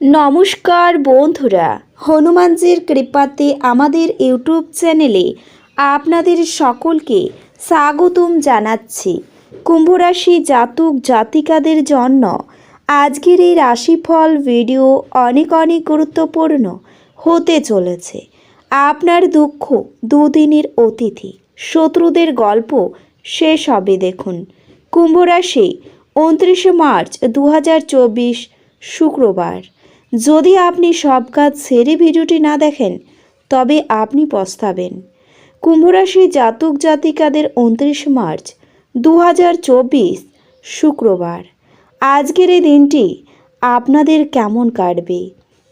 নমস্কার বন্ধুরা, হনুমানজির কৃপাতে আমাদের ইউটিউব চ্যানেলে আপনাদের সকলকে স্বাগতম জানাচ্ছি। কুম্ভরাশি জাতক জাতিকাদের জন্য আজকের এই রাশিফল ভিডিও অনেক অনেক গুরুত্বপূর্ণ হতে চলেছে। আপনার দুঃখ দুদিনের অতিথি শত্রুদের গল্প শেষ হবে দেখুন। কুম্ভরাশি উনত্রিশে মার্চ দু হাজার চব্বিশ শুক্রবার। যদি আপনি সব কাজ সেরে ভিডিওটি না দেখেন, তবে আপনি পস্তাবেন। কুম্ভরাশি জাতক জাতিকাদের উনত্রিশ মার্চ দু হাজার চব্বিশ শুক্রবার। আজকের এই দিনটি আপনাদের কেমন কাটবে?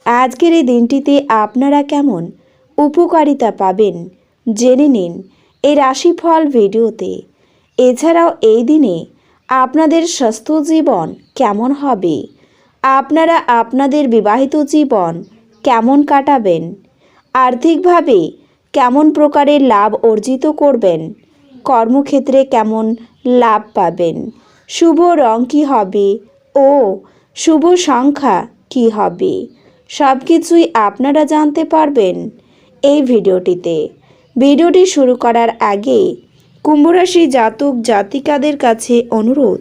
আজকের এই দিনটিতে আপনারা কেমন উপকারিতা পাবেন জেনে নিন এই রাশিফল ভিডিওতে। এছাড়াও এই দিনে আপনাদের স্বাস্থ্য জীবন কেমন হবে আপনারা আপনাদের বিবাহিত জীবন কেমন কাটাবেন? আর্থিকভাবে কেমন প্রকারের লাভ অর্জিত করবেন? কর্মক্ষেত্রে কেমন লাভ পাবেন? শুভ রং কী হবে ও শুভ সংখ্যা কী হবে? সব কিছুই আপনারা জানতে পারবেন এই ভিডিওটিতে। ভিডিওটি শুরু করার আগে কুম্ভরাশি জাতক জাতিকাদের কাছে অনুরোধ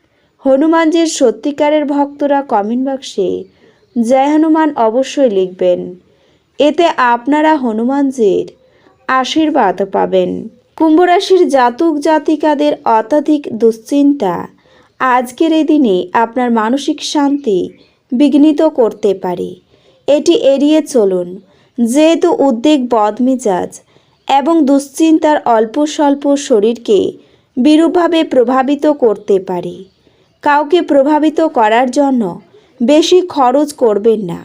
হনুমানজির সত্যিকারের ভক্তরা কমেন্ট বক্সে জয় হনুমান অবশ্যই লিখবেন। এতে আপনারা হনুমানজির আশীর্বাদ পাবেন। কুম্ভরাশির জাতক জাতিকাদের অত্যাধিক দুশ্চিন্তা আজকের এই দিনে আপনার মানসিক শান্তি বিঘ্নিত করতে পারে। এটি এড়িয়ে চলুন। যেহেতু উদ্বেগ, বদমেজাজ এবং দুশ্চিন্তার অল্প স্বল্প শরীরকে বিরূপভাবে প্রভাবিত করতে পারে। কাউকে প্রভাবিত করার জন্য বেশি খরচ করবেন না।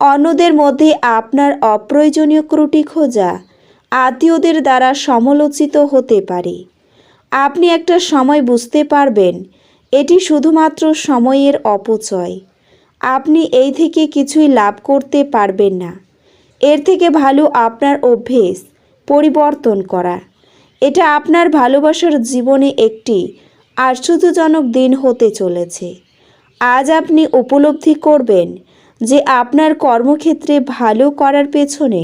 অন্যদের মধ্যে আপনার অপ্রয়োজনীয় ত্রুটি খোঁজা আত্মীয়দের দ্বারা সমালোচিত হতে পারে। আপনি একটা সময় বুঝতে পারবেন, এটি শুধুমাত্র সময়ের অপচয়। আপনি এই থেকে কিছুই লাভ করতে পারবেন না। এর থেকে ভালো আপনার অভ্যেস পরিবর্তন করা। এটা আপনার ভালোবাসার জীবনে একটি আশ্চর্যজনক দিন হতে চলেছে। আজ আপনি উপলব্ধি করবেন যে আপনার কর্মক্ষেত্রে ভালো করার পেছনে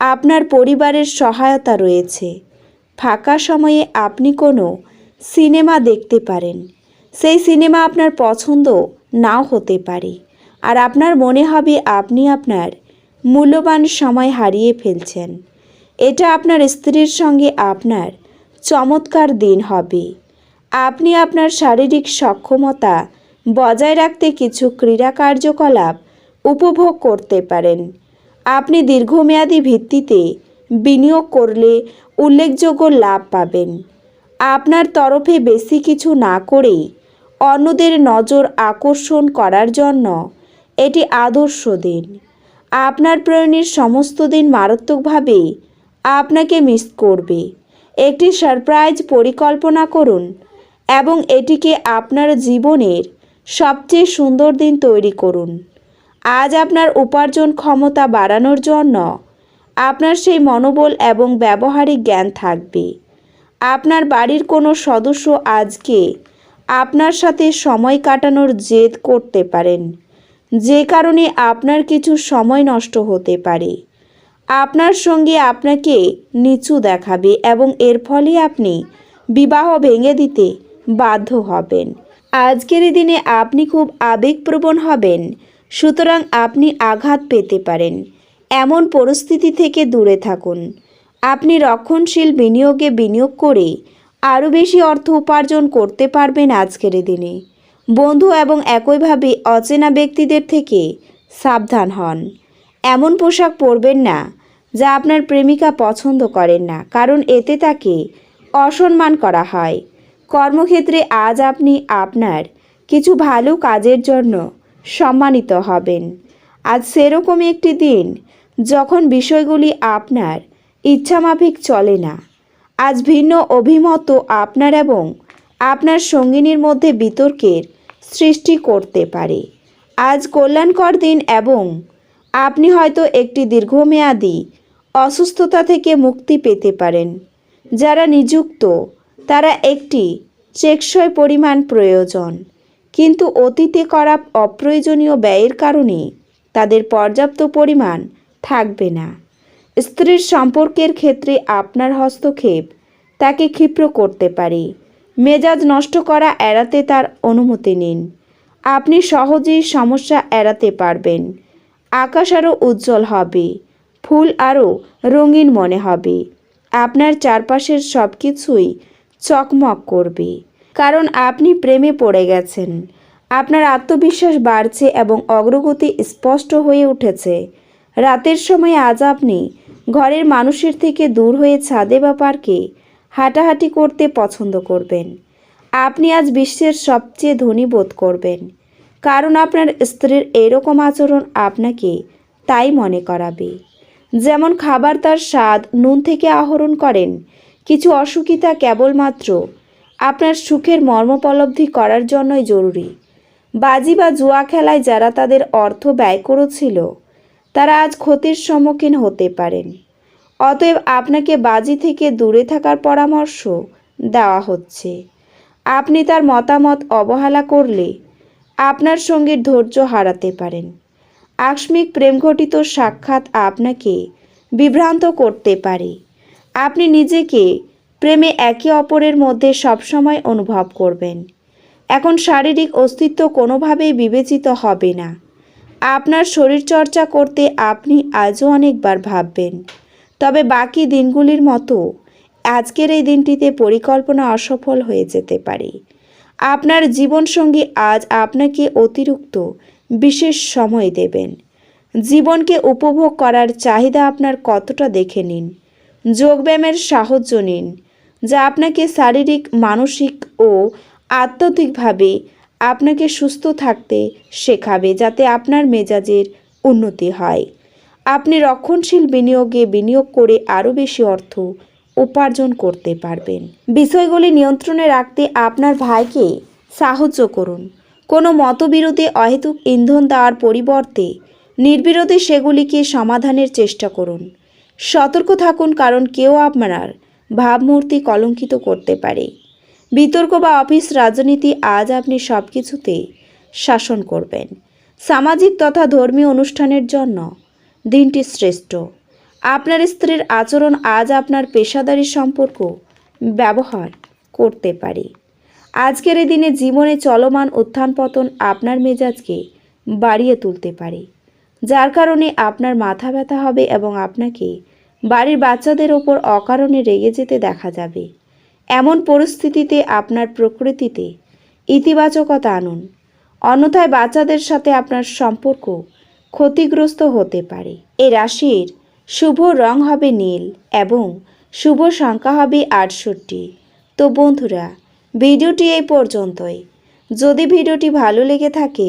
আপনার পরিবারের সহায়তা রয়েছে। ফাঁকা সময়ে আপনি কোনো সিনেমা দেখতে পারেন। সেই সিনেমা আপনার পছন্দ নাও হতে পারে। আর আপনার মনে হবে আপনি আপনার মূল্যবান সময় হারিয়ে ফেলছেন। এটা আপনার স্ত্রীর সঙ্গে আপনার চমৎকার দিন হবে। আপনি আপনার শারীরিক সক্ষমতা বজায় রাখতে কিছু ক্রীড়া কার্যকলাপ উপভোগ করতে পারেন। আপনি দীর্ঘমেয়াদী ভিত্তিতে বিনিয়োগ করলে উল্লেখযোগ্য লাভ পাবেন। আপনার তরফে বেশি কিছু না করেই অন্যদের নজর আকর্ষণ করার জন্য এটি আদর্শ দিন। আপনার প্রেরণের সমস্ত দিন মারাত্মকভাবে আপনাকে মিস করবে। একটি সারপ্রাইজ পরিকল্পনা করুন এবং এটিকে আপনার জীবনের সবচেয়ে সুন্দর দিন তৈরি করুন। আজ আপনার উপার্জন ক্ষমতা বাড়ানোর জন্য আপনার সেই মনোবল এবং ব্যবহারিক জ্ঞান থাকবে। আপনার বাড়ির কোনো সদস্য আজকে আপনার সাথে সময় কাটানোর জেদ করতে পারেন। যে কারণে আপনার কিছু সময় নষ্ট হতে পারে। আপনার সঙ্গে আপনাকে নিচু দেখাবে এবং এর ফলে আপনি বিবাহ ভেঙে দিতে বাধ্য হবেন। আজকের দিনে আপনি খুব আবেগপ্রবণ হবেন, সুতরাং আপনি আঘাত পেতে পারেন। এমন পরিস্থিতি থেকে দূরে থাকুন। আপনি রক্ষণশীল বিনিয়োগে বিনিয়োগ করে আরও বেশি অর্থ উপার্জন করতে পারবেন আজকের দিনে। বন্ধু এবং একইভাবে অচেনা ব্যক্তিদের থেকে সাবধান হন। এমন পোশাক পরবেন না, যা আপনার প্রেমিকা পছন্দ করেন না, কারণ এতে তাকে অসম্মান করা হয়। কর্মক্ষেত্রে আজ আপনি আপনার কিছু ভালো কাজের জন্য সম্মানিত হবেন। আজ সেরকম একটি দিন যখন বিষয়গুলি আপনার ইচ্ছামাফিক চলে না। আজ ভিন্ন অভিমত আপনার এবং আপনার সঙ্গিনীর মধ্যে বিতর্কের সৃষ্টি করতে পারে। আজ কল্যাণকর দিন এবং আপনি হয়তো একটি দীর্ঘমেয়াদী অসুস্থতা থেকে মুক্তি পেতে পারেন। যারা নিযুক্ত তারা একটি টেকসই পরিমাণ প্রয়োজন। কিন্তু অতীতে করা অপ্রয়োজনীয় ব্যয়ের কারণে তাদের পর্যাপ্ত পরিমাণ থাকবে না। স্ত্রীর সম্পর্কের ক্ষেত্রে আপনার হস্তক্ষেপ তাকে ক্ষিপ্র করতে পারে। মেজাজ নষ্ট করা এড়াতে তার অনুমতি নিন। আপনি সহজেই সমস্যা এড়াতে পারবেন। আকাশ আরও উজ্জ্বল হবে, ফুল আরও রঙিন মনে হবে। আপনার চারপাশের সব কিছুই চকমক করবে। কারণ আপনি প্রেমে পড়ে গেছেন। আপনার আত্মবিশ্বাস বাড়ছে এবং অগ্রগতি স্পষ্ট হয়ে উঠেছে। রাতের সময় আজ আপনি ঘরের মানুষের থেকে দূর হয়ে ছাদে বা পার্কে হাঁটাহাঁটি করতে পছন্দ করবেন। আপনি আজ বিশ্বের সবচেয়ে ধনী বোধ করবেন। কারণ আপনার স্ত্রীর এরকম আচরণ আপনাকে তাই মনে করাবে। যেমন খাবার তার স্বাদ, নুন থেকে আহরণ করেন কিছু অসুখিতা কেবলমাত্র আপনার সুখের মর্মোপলব্ধি করার জন্যই জরুরি। বাজি বা জুয়া খেলায় যারা তাদের অর্থ ব্যয় করেছিল, তারা আজ ক্ষতির সম্মুখীন হতে পারেন। অতএব আপনাকে বাজি থেকে দূরে থাকার পরামর্শ দেওয়া হচ্ছে। আপনি তার মতামত অবহেলা করলে আপনার সঙ্গে ধৈর্য হারাতে পারেন। আকস্মিক প্রেমঘটিত সাক্ষাৎ আপনাকে বিভ্রান্ত করতে পারে। আপনি নিজেকে প্রেমে একে অপরের মধ্যে সবসময় অনুভব করবেন। এখন শারীরিক অস্তিত্ব কোনোভাবেই বিবেচিত হবে না। আপনার শরীরচর্চা করতে আপনি আজও অনেকবার ভাববেন। তবে বাকি দিনগুলির মতো আজকের এই দিনটিতে পরিকল্পনা অসফল হয়ে যেতে পারে। আপনার জীবনসঙ্গী আজ আপনাকে অতিরিক্ত বিশেষ সময় দেবেন। জীবনকে উপভোগ করার চাহিদা আপনার কতটা দেখে নিন। যোগব্যায়ামের সাহায্য নিন, যা আপনাকে শারীরিক, মানসিক ও আত্মিকভাবে আপনাকে সুস্থ থাকতে শেখাবে, যাতে আপনার মেজাজের উন্নতি হয়। আপনি রক্ষণশীল বিনিয়োগে বিনিয়োগ করে আরও বেশি অর্থ উপার্জন করতে পারবেন। বিষয়গুলি নিয়ন্ত্রণে রাখতে আপনার ভাইকে সাহায্য করুন। কোনো মতবিরোধে অহেতুক ইন্ধন দেওয়ার পরিবর্তে নির্বিরোধে সেগুলিকে সমাধানের চেষ্টা করুন। সতর্ক থাকুন কারণ কেউ আপনার ভাবমূর্তি কলঙ্কিত করতে পারে। বিতর্ক বা অফিস রাজনীতি আজ আপনি সব কিছুতে শাসন করবেন। সামাজিক তথা ধর্মীয় অনুষ্ঠানের জন্য দিনটি শ্রেষ্ঠ। আপনার স্ত্রীর আচরণ আজ আপনার পেশাদারি সম্পর্ক ব্যবহার করতে পারে। আজকের এই দিনে জীবনে চলমান উত্থান পতন আপনার মেজাজকে বাড়িয়ে তুলতে পারে। যার কারণে আপনার মাথা ব্যথা হবে এবং আপনাকে বাড়ির বাচ্চাদের ওপর অকারণে রেগে যেতে দেখা যাবে। এমন পরিস্থিতিতে আপনার প্রকৃতিতে ইতিবাচকতা আনুন। অন্যথায় বাচ্চাদের সাথে আপনার সম্পর্ক ক্ষতিগ্রস্ত হতে পারে। এই রাশির শুভ রং হবে নীল এবং শুভ সংখ্যা হবে আটষট্টি। তো বন্ধুরা, ভিডিওটি এই পর্যন্তই। যদি ভিডিওটি ভালো লেগে থাকে